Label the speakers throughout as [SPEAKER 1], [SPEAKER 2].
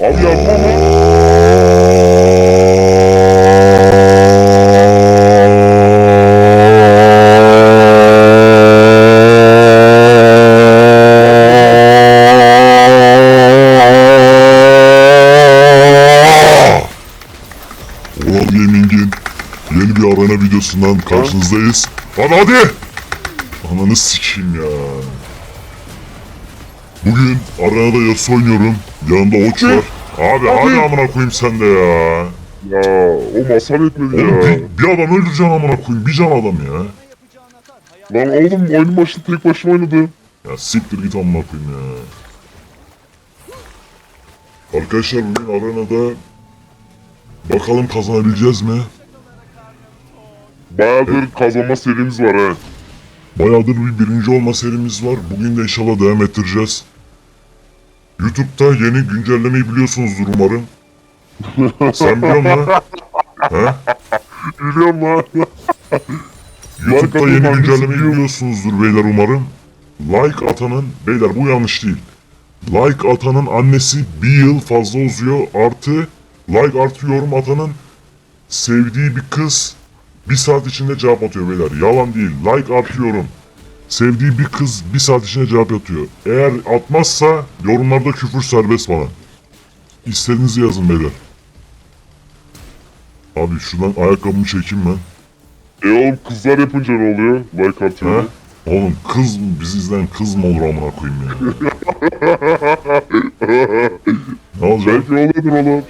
[SPEAKER 1] Abi yapma.
[SPEAKER 2] Ural Gaming'in yeni bir arena videosundan karşınızdayız. Hadi hadi! Ananı sikeyim ya. Bugün arenada Yasuo oynuyorum. Yanımda Oç var. Abi hadi amına koyayım sen de ya.
[SPEAKER 1] Ya o masal etmedi
[SPEAKER 2] Oğlum
[SPEAKER 1] ya.
[SPEAKER 2] bir, bir adam öldüreceksin amına koyayım. Bir can adam ya.
[SPEAKER 1] Lan oğlum oyunun başında tek başıma oynadım.
[SPEAKER 2] Ya siktir git amına koyayım ya. Arkadaşlar bugün arenada bakalım kazanabileceğiz mi?
[SPEAKER 1] Bayağıdır kazanma serimiz var ha.
[SPEAKER 2] Bayağıdır bir birinci olma serimiz var. Bugün de inşallah devam ettireceğiz. YouTube'da yeni güncellemeyi biliyorsunuzdur umarım. Sen biliyor musun? He?
[SPEAKER 1] Biliyorum lan.
[SPEAKER 2] YouTube'da yeni güncellemeyi
[SPEAKER 1] biliyor?
[SPEAKER 2] biliyorsunuzdur beyler umarım. Like atanın, beyler bu yanlış değil. Like atanın annesi bir yıl fazla uzuyor artı like artı yorum atanın sevdiği bir kız bir saat içinde cevap atıyor beyler. Yalan değil. Like artı yorum. Sevdiği bir kız bir saat içinde cevap atıyor. Eğer atmazsa yorumlarda küfür serbest bana. İstediğinizi yazın beyler. Abi şuradan ayakkabımı çekeyim ben.
[SPEAKER 1] E oğlum kızlar yapınca ne oluyor? Like atıyor.
[SPEAKER 2] Oğlum kız mı? Bizi izleyen kız mı olur amına koyayım ya? ne olacak?
[SPEAKER 1] Belki oluyordur oğlum.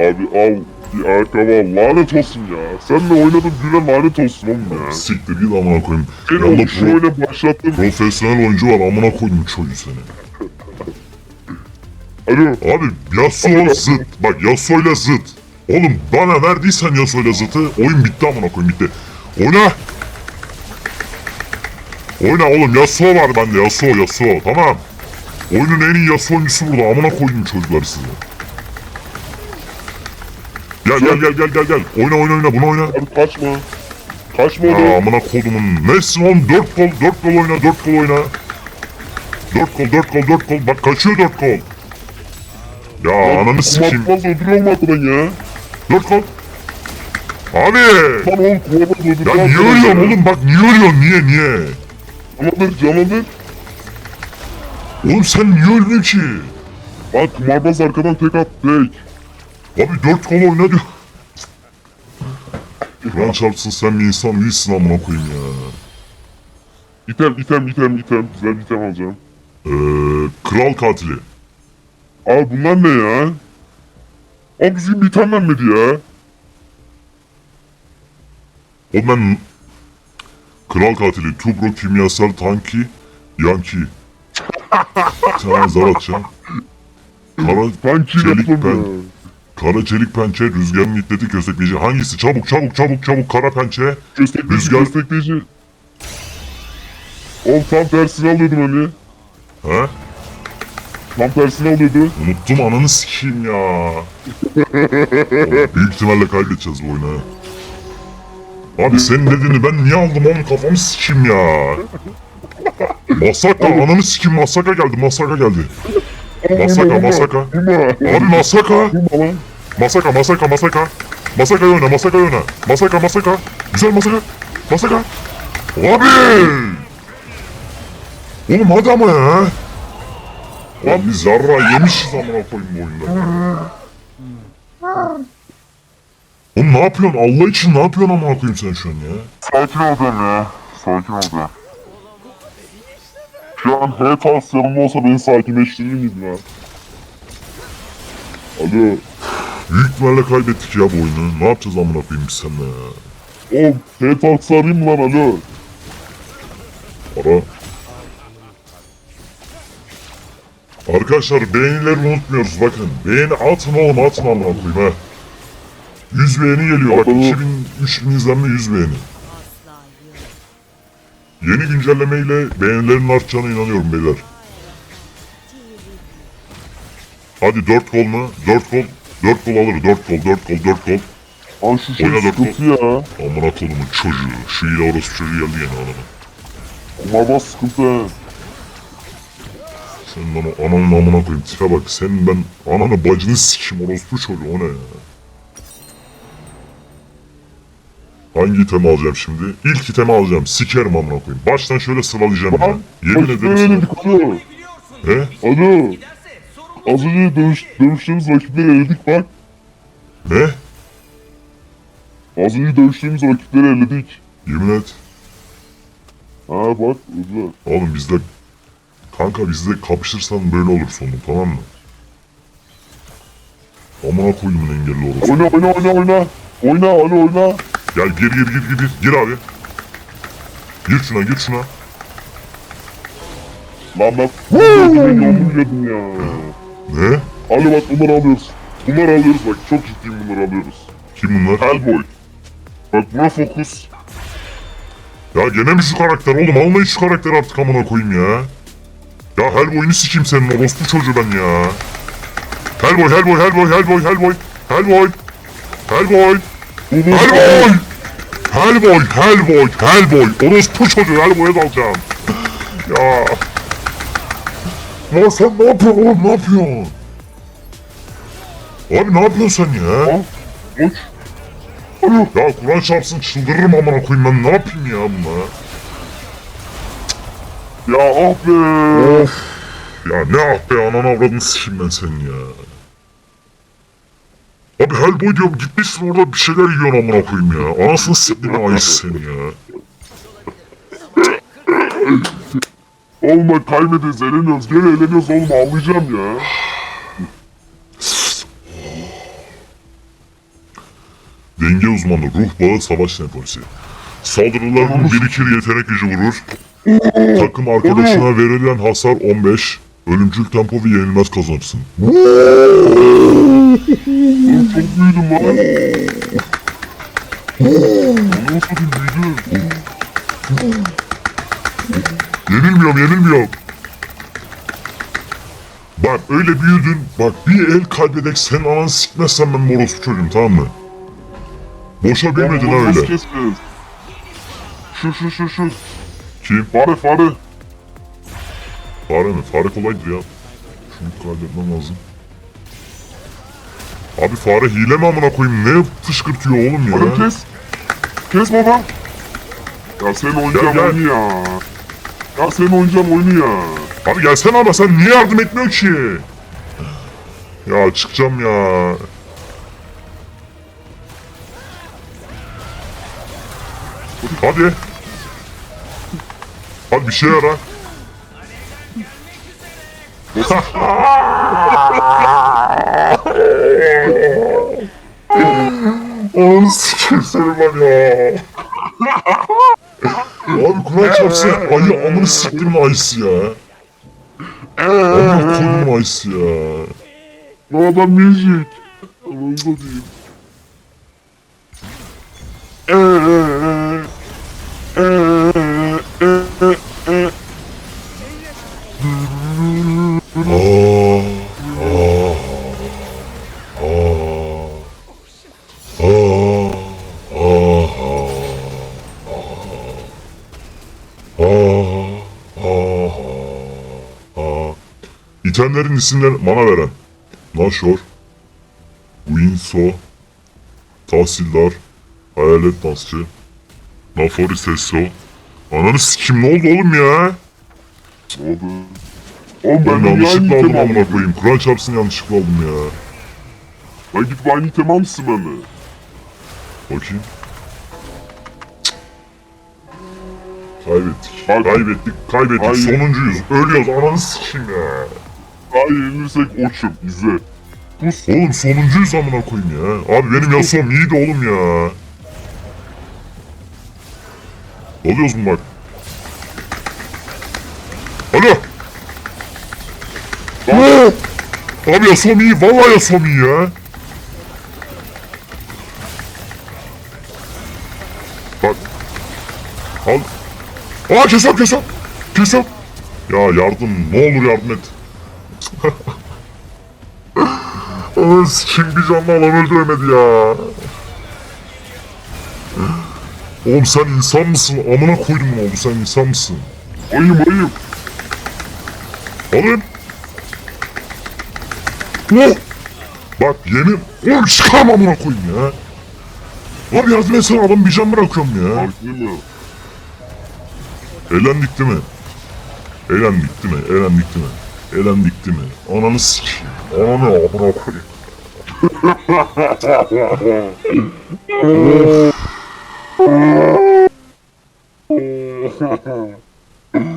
[SPEAKER 1] Abi al bir ayakkabı al. Lanet olsun ya. Senle oynadım güne lanet olsun oğlum ya.
[SPEAKER 2] Siktir git amına koyayım.
[SPEAKER 1] Seni oğlum şu oyuna başlattım.
[SPEAKER 2] profesyonel oyuncu var amına koydum çocuğu seni.
[SPEAKER 1] Alo.
[SPEAKER 2] Abi Yasuo zıt. Bak Yasuo ile zıt. Oğlum bana verdiysen Yasuo ile zıtı oyun bitti amına koyayım bitti. Oyna. Oyna oğlum Yasuo var bende Yasuo Yasuo tamam. Oyunun en iyi Yasuo oyuncusu burada amına koydum çocuklar size. Gel gel gel gel gel gel. Oyna oyna oyna bunu oyna.
[SPEAKER 1] Abi kaçma. Kaçma oğlum.
[SPEAKER 2] amına kodumun. Nesin oğlum? Dört kol, dört kol oyna, dört kol oyna. Dört kol, dört kol, dört kol. Bak kaçıyor dört kol. Ya ananı sikeyim.
[SPEAKER 1] Kumarbaz öldürüyor mu arkadan ya?
[SPEAKER 2] Dört kol. Abi.
[SPEAKER 1] Lan oğlum kumarbaz öldürüyor
[SPEAKER 2] Ya niye ölüyorsun oğlum? Bak niye ölüyorsun? Niye niye?
[SPEAKER 1] Canlandır canlandır.
[SPEAKER 2] Oğlum sen niye öldün ki?
[SPEAKER 1] Bak kumarbaz arkadan tek at tek.
[SPEAKER 2] Abi dört kol oyna diyor. Kur'an çarpsın sen bir insan değilsin amına koyayım ya.
[SPEAKER 1] İtem item item item. Güzel bir item alacağım.
[SPEAKER 2] Ee, kral katili.
[SPEAKER 1] Abi bunlar ne ya? Abi bizim bir item vermedi ya.
[SPEAKER 2] O ben... Kral katili, Tubro kimyasal tanki, Yanki. Sana zar atacağım. Kara
[SPEAKER 1] Tanki
[SPEAKER 2] çelik
[SPEAKER 1] yaptım
[SPEAKER 2] pen. Kara çelik pençe, rüzgarın iddeti köstekleyici. Hangisi? Çabuk çabuk çabuk çabuk kara pençe.
[SPEAKER 1] Destekleyici
[SPEAKER 2] Rüzgar-
[SPEAKER 1] destekleyici. Oğlum tam tersini alıyordum hani.
[SPEAKER 2] He?
[SPEAKER 1] Tam tersini alıyordu.
[SPEAKER 2] Unuttum ananı sikeyim ya. Oğlum, büyük ihtimalle kaybedeceğiz bu oyunu ha. Abi senin dediğini ben niye aldım oğlum kafamı sikeyim ya. Masaka ananı sikeyim Masaka geldi Masaka geldi. Masaka, masaka. Abi Masaka.
[SPEAKER 1] Lan.
[SPEAKER 2] Masaka masaka masaka. Masaka oyna masaka oyna. Masaka masaka. Güzel masaka. Masaka. Abi. Oğlum hadi ama ya. Lan biz zarra yemişiz amına koyayım bu oyunda. Oğlum ne yapıyorsun? Allah için ne yapıyorsun amına koyayım sen şu an ya?
[SPEAKER 1] Sakin ol ben ya. Sakin ol ben. Şu an H yanımda olsa beni sakinleştirir miydin ha? Alo.
[SPEAKER 2] Büyük ihtimalle kaybettik ya bu oyunu. Ne yapacağız amına koyayım biz seninle ya?
[SPEAKER 1] Oğlum arayayım mı lan alo?
[SPEAKER 2] Ara. Arkadaşlar beğenileri unutmuyoruz bakın. Beğeni atın oğlum atın amına koyayım ha. 100 beğeni geliyor bak
[SPEAKER 1] Atalım.
[SPEAKER 2] 2000 3000 izlenme 100 beğeni. Yeni güncellemeyle beğenilerin artacağına inanıyorum beyler. Hadi 4 kol mu? 4 kol. 4 kol alır 4 kol 4 kol 4 kol.
[SPEAKER 1] Lan şu şey
[SPEAKER 2] Oyna dört
[SPEAKER 1] sıkıntı ya.
[SPEAKER 2] Amına kodumun çocuğu. Şu ile orası çocuğu geldi yine adamın.
[SPEAKER 1] Kumarbaz sıkıntı ha.
[SPEAKER 2] Senin lan o ananın amına koyayım tipe bak. Senin ben ananı bacını sikim orospu çocuğu o ne ya? Hangi itemi alacağım şimdi? İlk itemi alacağım. Sikerim amına koyayım. Baştan şöyle sıralayacağım ya.
[SPEAKER 1] Lan,
[SPEAKER 2] Yemin ederim sana.
[SPEAKER 1] dedik alo.
[SPEAKER 2] He?
[SPEAKER 1] Alo. Az önce dövüş, dövüştüğümüz rakipleri eledik bak.
[SPEAKER 2] Ne?
[SPEAKER 1] Az önce dövüştüğümüz rakipleri eledik.
[SPEAKER 2] Yemin et.
[SPEAKER 1] Ha bak öldüler.
[SPEAKER 2] Oğlum bizde... Kanka bizde kapışırsan böyle olur sonu tamam mı? Amına koydum engelli orospu.
[SPEAKER 1] Oyna oyna oyna oyna. Oyna alo oyna.
[SPEAKER 2] Gel gir gir gir gir gir. Abi. Gir şuna gir şuna.
[SPEAKER 1] Lan Woo! yolunu yedim ya.
[SPEAKER 2] Ne?
[SPEAKER 1] Alo bak bunları alıyoruz. Bunları alıyoruz bak çok ciddiyim bunları alıyoruz.
[SPEAKER 2] Kim bunlar?
[SPEAKER 1] Hellboy. Bak buna fokus.
[SPEAKER 2] Ya gene mi şu karakter oğlum? Almayın şu karakteri artık amına koyayım ya. Ya Hellboy'unu sikeyim senin orospu çocuğu ben ya. Hellboy, Hellboy, Hellboy, Hellboy, Hellboy, Hellboy, Hellboy, Hellboy, Hellboy, Hellboy, Hellboy, orospu çocuğu Hellboy'a dalacağım. Ya. Ya sen ne yapıyorsun oğlum ne yapıyorsun? Abi ne yapıyorsun sen ya?
[SPEAKER 1] Uç. Alo.
[SPEAKER 2] Ya Kur'an çarpsın çıldırırım amına koyayım ben ne yapayım ya bununla?
[SPEAKER 1] Ya ah be.
[SPEAKER 2] Of. Ya ne ah be ananı avradını sikeyim ben senin ya. Abi Hellboy diyorum gitmişsin orada bir şeyler yiyorsun amına koyayım ya. Anasını siktiğine ayısı seni ya.
[SPEAKER 1] Oğlum bak kaybediyoruz eğleniyoruz. Gene eğleniyoruz oğlum ağlayacağım ya.
[SPEAKER 2] Denge uzmanı, ruh bağı, savaş senfonisi. Saldırıların birikir yetenek gücü vurur. Takım arkadaşına verilen hasar 15. Ölümcül tempo ve yenilmez kazanırsın.
[SPEAKER 1] Çok büyüdüm lan. Nasıl büyüdüm?
[SPEAKER 2] Yenilmiyorum yenilmiyorum. Bak öyle büyüdün. Bak bir el kaybedek senin ananı sikmezsen ben morospu çocuğum tamam mı? Boşa büyümedin ha öyle.
[SPEAKER 1] Şu şu şu şu.
[SPEAKER 2] Kim?
[SPEAKER 1] Fare fare.
[SPEAKER 2] Fare mi? Fare kolaydır ya. Şunu kaybetmem lazım. Abi fare hile mi amına koyayım? Ne fışkırtıyor oğlum
[SPEAKER 1] Fare
[SPEAKER 2] ya?
[SPEAKER 1] kes. Kes baba. Ya sen
[SPEAKER 2] gel.
[SPEAKER 1] oyunu ya. Ya sen oynayacağım oyunu ya.
[SPEAKER 2] Abi gelsene ama sen niye yardım etmiyor ki? Ya çıkacağım ya. Hadi. Hadi bir şey yara. Ananı sikeyim seni ben ya. Abi Kur'an çarpsın. Ayı amını siktimin ayısı ya. Amına koyduğumun ayısı ya.
[SPEAKER 1] Bu adam müzik. Da diyeyim. Eee, eee, eee, eee.
[SPEAKER 2] İtemlerin isimleri mana veren. Nashor, Winso, Tahsildar, Hayalet Dansçı, Nafori Sesso. Ananı sikim ne oldu oğlum ya?
[SPEAKER 1] Oldu. Oğlum
[SPEAKER 2] Ben
[SPEAKER 1] ben
[SPEAKER 2] yanlışlıkla aldım amına koyayım. Kur'an çarpsın yanlışlıkla aldım ya.
[SPEAKER 1] Ben gidip aynı item almışsın benimle.
[SPEAKER 2] Bakayım. Kaybettik.
[SPEAKER 1] Bak.
[SPEAKER 2] Kaybettik. Kaybettik.
[SPEAKER 1] Hayır.
[SPEAKER 2] Sonuncuyuz. Ölüyoruz. Ananı sikeyim ya.
[SPEAKER 1] Daha yenilirsek uçum. İzle. Pus.
[SPEAKER 2] Oğlum sonuncuyuz amına koyayım ya. Abi benim Yasuo'm iyiydi oğlum ya. Oluyoruz mu bak? Alo. Abi Yasuo'm iyi. Vallahi Yasuo'm iyi ya. Bak. Al. Aa kesem kesem. Kesem. Ya yardım. Ne olur yardım et. Ananı sikeyim bir canlı adam öldüremedi ya. Oğlum sen insan mısın? Amına koydum oğlum sen insan mısın?
[SPEAKER 1] Ayım ayım.
[SPEAKER 2] Alın. Oh! Bak yemin... Oğlum çıkarma amına koyayım ya. Abi yardım etsene adam bir can bırakıyorum ya.
[SPEAKER 1] Mi?
[SPEAKER 2] Elendik değil mi? Elendik değil mi? Elendik değil mi? Elendik değil mi? Ananı sikeyim. Ananı amına koyayım.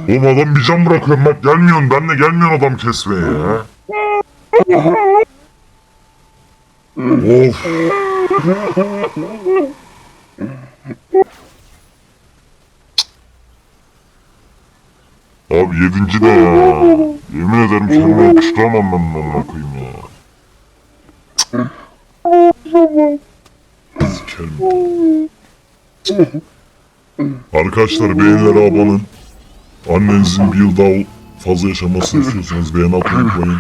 [SPEAKER 2] Oğlum adam bir can bırakıyorum bak gelmiyorsun ben de gelmiyorsun adam kesmeye ya. of. Abi yedinci de ya. Yemin ederim kendime yakıştıramam ben bunu amına koyayım ya. Sikerim. Arkadaşlar beğenilere olun. Annenizin bir yıl daha fazla yaşamasını istiyorsanız beğeni atmayı unutmayın.